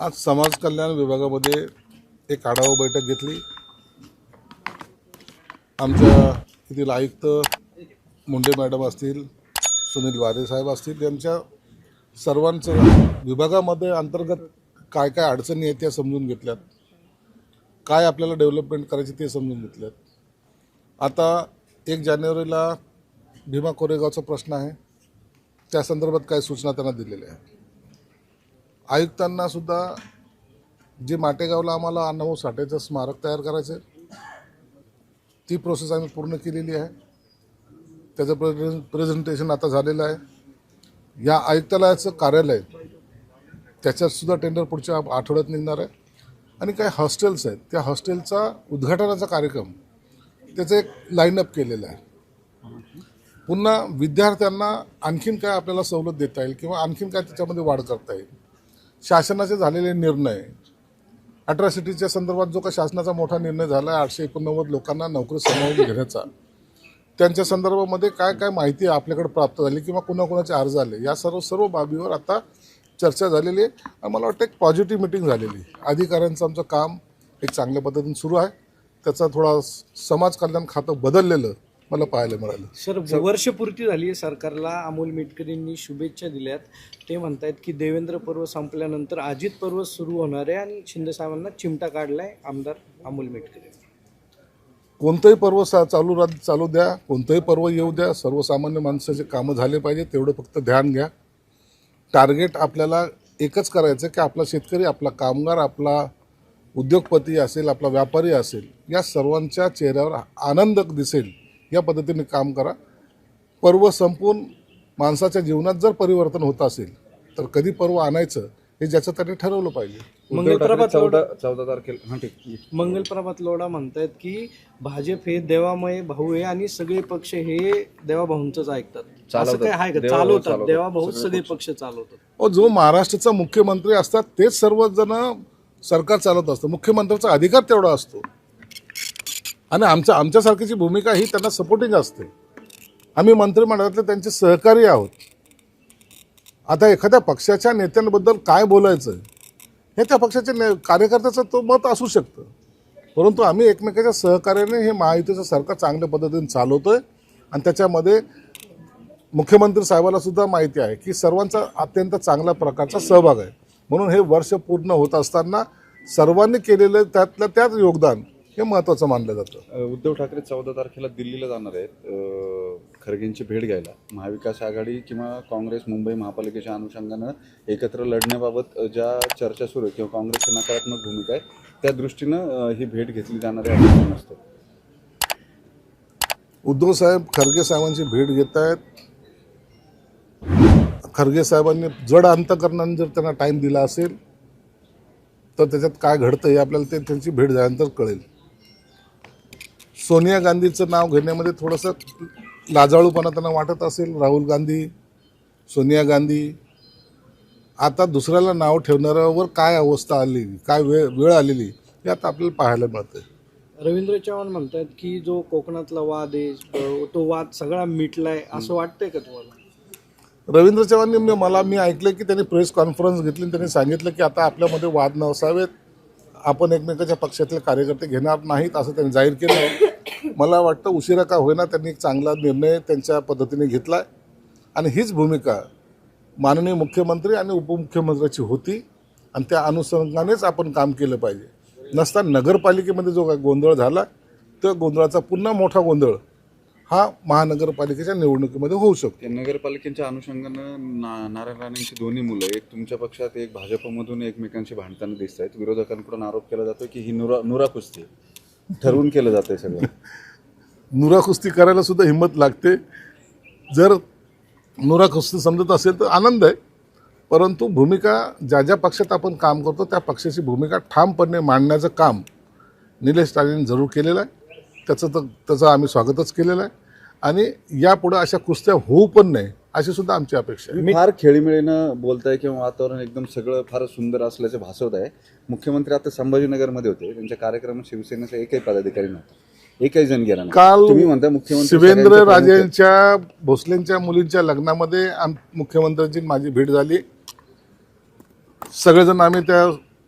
आज समाज कल्याण विभागामध्ये एक आढावा बैठक घेतली. आमच्या येथील आयुक्त मुंडे मॅडम असतील सुनील वारे साहेब असतील यांच्या सर्वांचं विभागामध्ये अंतर्गत काय काय अडचणी आहेत त्या समजून घेतल्यात. काय आपल्याला डेव्हलपमेंट करायची ते समजून घेतल्यात. आता एक जानेवारीला भीमा कोरेगावचा प्रश्न आहे. त्या संदर्भात काय सूचना त्यांना दिलेल्या आहेत. आयुक्तांना सुद्धा जे माटेगावला आम्हाला अण्णाभाऊ साठेचं स्मारक तयार करायचं आहे ती प्रोसेस आम्ही पूर्ण केलेली आहे. त्याचं प्रेझ प्रेझेंटेशन आता झालेलं आहे. या आयुक्तालयाचं कार्यालय त्याच्यातसुद्धा टेंडर पुढच्या आठवड्यात निघणार आहे. आणि काही हॉस्टेल्स आहेत त्या हॉस्टेलचा उद्घाटनाचा कार्यक्रम त्याचं एक लाईनअप केलेलं आहे. पुन्हा विद्यार्थ्यांना आणखीन काय आपल्याला सवलत देता येईल किंवा आणखीन काय त्याच्यामध्ये वाढ करता येईल शासनाचे झालेले निर्णय. अट्रॉसिटीच्या संदर्भात जो का शासनाचा मोठा निर्णय झाला आहे आठशे एकोणनव्वद लोकांना नोकरी सामावून घेण्याचा. त्यांच्या संदर्भामध्ये काय काय माहिती आपल्याकडे प्राप्त झाली किंवा कुणाकुणाचे अर्ज आले या सर्व सर्व बाबीवर आता चर्चा झालेली आहे. आणि मला वाटतं एक पॉझिटिव्ह मिटिंग झालेली आहे. अधिकाऱ्यांचं आमचं काम एक चांगल्या पद्धतीने सुरू आहे. त्याचा थोडा समाज कल्याण खातं बदललेलं मला पाहायला मिळालं. सर वर्षपूर्ती झाली आहे सरकारला. अमोल मिटकरींनी शुभेच्छा दिल्यात. ते म्हणतायत की देवेंद्र पर्व संपल्यानंतर अजित पर्व सुरू होणार आहे आणि शिंदे साहेबांना चिमटा काढलाय आमदार अमोल मिटकरी. कोणतंही पर्व सा चालू रा चालू द्या कोणतंही पर्व येऊ द्या. सर्वसामान्य माणसाचे कामं झाले पाहिजे तेवढं फक्त ध्यान घ्या. टार्गेट आपल्याला एकच करायचं की आपला शेतकरी आपला कामगार आपला उद्योगपती असेल आपला व्यापारी असेल या सर्वांच्या चेहऱ्यावर आनंद दिसेल. या पद्धतीने काम करा. पर्व संपून माणसाच्या जीवनात जर परिवर्तन होत असेल तर कधी पर्व आणायचं हे ज्याचं त्याने ठरवलं पाहिजे. मंगलप्रभात चौदा चौदा तारखेला हां ठीक. मंगलप्रभात लोढा म्हणतायत की भाजप हे देवामय भाऊ आहे आणि सगळे पक्ष हे देवाभाऊंच ऐकतात. असं चालवतात. काय आहे का? देवाभाऊ चालवतात. देवाभाऊ सगळे पक्ष. चालवतात. जो महाराष्ट्राचा मुख्यमंत्री असतात तेच सर्वजण सरकार चालवत असतं. मुख्यमंत्र्याचा अधिकार तेवढा असतो. आणि आमच्या आमच्यासारखीची भूमिका ही त्यांना सपोर्टिंग असते. आम्ही मंत्रिमंडळातले त्यांचे सहकारी आहोत. आता एखाद्या पक्षाच्या नेत्यांबद्दल काय बोलायचं हे त्या पक्षाच्या ने कार्यकर्त्याचं तो मत असू शकतं. परंतु आम्ही एकमेकाच्या सहकार्याने हे महायुतीचं सरकार चांगल्या पद्धतीने चालवतो आहे आणि त्याच्यामध्ये मुख्यमंत्री साहेबाला सुद्धा माहिती आहे की सर्वांचा अत्यंत चांगल्या प्रकारचा सहभाग आहे. म्हणून हे वर्ष पूर्ण होत असताना सर्वांनी केलेलं त्यातलं त्यात योगदान हे महत्त्वाचं मानलं जातं. उद्धव ठाकरे चौदा तारखेला दिल्लीला जाणार आहेत. खरगेंची भेट घ्यायला. महाविकास आघाडी किंवा काँग्रेस मुंबई महापालिकेच्या अनुषंगानं एकत्र लढण्याबाबत ज्या चर्चा सुरू आहे किंवा काँग्रेसची नकारात्मक भूमिका आहे त्या दृष्टीनं ही भेट घेतली जाणार आहे असं असतं उद्धव साहेब खरगे साहेबांची भेट घेत आहेत खरगे साहेबांनी जड अंतकरणाने जर त्यांना टाईम दिला असेल तर त्याच्यात काय घडतं हे आपल्याला ते त्यांची भेट झाल्यानंतर कळेल. सोनिया गांधीचं नाव घेण्यामध्ये थोडंसं लाजाळूपणा त्यांना वाटत असेल. राहुल गांधी सोनिया गांधी. आता दुसऱ्याला नाव ठेवणाऱ्यावर काय अवस्था आली काय वेळ वेळ आलेली हे आता आपल्याला पाहायला मिळतं रवींद्र चव्हाण म्हणतायत की जो कोकणातला वाद आहे तो वाद सगळा मिटलाय असं वाटतंय का तुम्हाला? रवींद्र चव्हाणनी मी- मला मी ऐकलं की त्यांनी प्रेस कॉन्फरन्स घेतली आणि त्यांनी सांगितलं की आता आपल्यामध्ये वाद नसावेत. आपण एकमेकाच्या पक्षातले कार्यकर्ते घेणार नाहीत असं त्यांनी जाहीर केलं. मला वाटतं उशिरा का होईना त्यांनी एक चांगला निर्णय त्यांच्या पद्धतीने घेतला आणि हीच भूमिका माननीय मुख्यमंत्री आणि उपमुख्यमंत्र्याची होती. आणि त्या अनुषंगानेच आपण काम केलं पाहिजे. नसता नगरपालिकेमध्ये जो काय गोंधळ झाला त्या गोंधळाचा पुन्हा मोठा गोंधळ हा महानगरपालिकेच्या निवडणुकीमध्ये होऊ शकतो. नगरपालिकेच्या अनुषंगानं ना नारायण राणेंची दोन्ही मुलं एक तुमच्या पक्षात एक भाजपमधून एकमेकांशी भांडताना दिसत आहेत विरोधकांकडून आरोप केला जातो की ही नुरा नुरा कुस्ती ठरवून केलं जातंय सगळं. नुरा कुस्ती करायला सुद्धा हिंमत लागते. जर नुरा कुस्ती समजत असेल तर आनंद आहे. परंतु भूमिका ज्या ज्या पक्षात आपण काम करतो त्या पक्षाची भूमिका ठामपणे मांडण्याचं काम निलेश राणेंनी जरूर केलेलं आहे. त्याचं तर त्याचं आम्ही स्वागतच केलेलं आहे. आणि यापुढं अशा कुस्त्या होऊ पण नाही अशी सुद्धा आमची अपेक्षा आहे फार खेळीमेळीनं बोलताय किंवा वातावरण एकदम सगळं फार सुंदर असल्याचं भासवत आहे मुख्यमंत्री आता संभाजीनगरमध्ये होते त्यांच्या कार्यक्रमात शिवसेनेचा एकही पदाधिकारी नव्हता एकही जण गेला. काल तुम्ही म्हणता मुख्यमंत्री शिवेंद्र सगळ्यांचे प्रमुख आहेत. राजेंच्या भोसलेंच्या मुलींच्या लग्नामध्ये आम मुख्यमंत्र्यांची माझी भेट झाली सगळेजण आम्ही त्या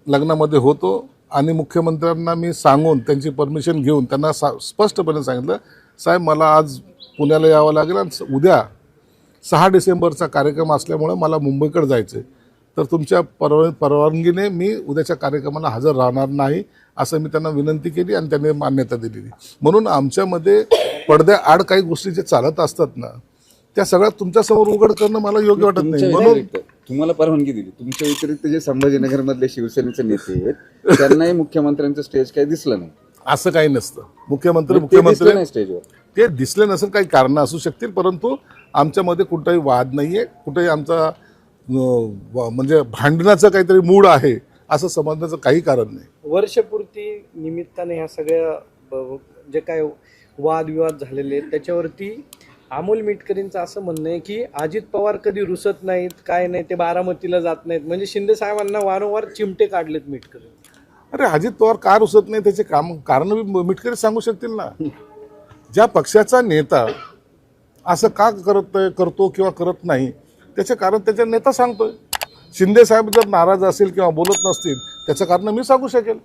लग्नामध्ये होतो आणि मुख्यमंत्र्यांना मी सांगून त्यांची परमिशन घेऊन त्यांना सा स्पष्टपणे सांगितलं साहेब मला आज पुण्याला यावं लागेल आणि स- उद्या सहा डिसेंबरचा कार्यक्रम असल्यामुळे मला मुंबईकडे जायचं आहे तर तुमच्या परवा परवानगीने मी उद्याच्या कार्यक्रमाला हजर राहणार नाही असं मी त्यांना विनंती केली आणि त्यांनी मान्यता दिलेली. म्हणून आमच्यामध्ये पडद्याआड काही गोष्टी जे चालत असतात ना त्या सगळ्या तुमच्यासमोर उघड करणं मला योग्य वाटत नाही. म्हणून तुम्हाला परवानगी दिली. तुमच्या व्यतिरिक्त जे संभाजीनगर मधले शिवसेनेचे नेते आहेत त्यांनाही मुख्यमंत्र्यांचं स्टेज काही दिसलं नाही. असं काही नसतं. मुख्यमंत्री ते मुख्यमंत्री दिसलं नाही स्टेजवर. ते दिसले नसेल काही कारणं असू शकतील परंतु आमच्यामध्ये कुठलाही वाद नाही आहे कुठेही आमचा म्हणजे भांडणाचं काहीतरी मूड आहे असं समजण्याचं काही कारण नाही. वर्षपूर्ती निमित्ताने ह्या सगळ्या जे काय वादविवाद झालेले आहेत त्याच्यावरती अमोल मिटकरींचं असं म्हणणं आहे की अजित पवार कधी रुसत नाहीत काय नाही ते बारामतीला जात नाहीत. म्हणजे शिंदे साहेबांना वारंवार चिमटे काढलेत मिटकरी. अरे अजित पवार का रुसत नाही त्याचे काम कारण मिटकरी सांगू शकतील ना. ज्या पक्षाचा नेता असं का करत करतो किंवा करत नाही त्याचे कारण त्याचा नेता सांगतोय. शिंदे साहेब जर नाराज असेल किंवा बोलत नसतील त्याचं कारण मी सांगू शकेल.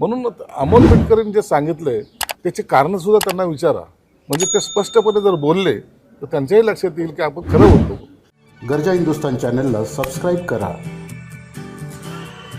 म्हणून अमोल मिटकरींनी जे सांगितलंय त्याची कारणंसुद्धा त्यांना विचारा. म्हणजे ते स्पष्टपणे जर बोलले तर त्यांच्याही लक्षात येईल की आपण खरं बोलतो. गरजा हिंदुस्तान चॅनलला सबस्क्राईब करा.